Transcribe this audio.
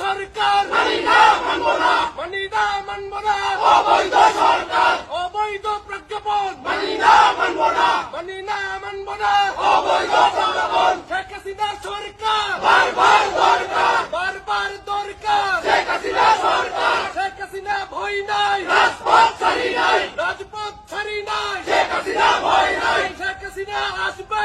সরকার। মানি না মানবো না মানি না মানবো না অবৈধ সরকার। অবৈধ প্রজ্ঞাপন। মানি না মানবো না। মানি না মানবো না অবৈধ প্রজ্ঞাপন শেখ হাসিনা সরকার। বারবার দরকার। বারবার দরকার শেখ হাসিনা সরকার শেখ হাসিনা ভয় নাই। রাজপথ ছাড়ি নাই রাজপথ ছাড়ি নাই শেখ হাসিনা ভয় নাই। শেখ হাসিনা আসবে।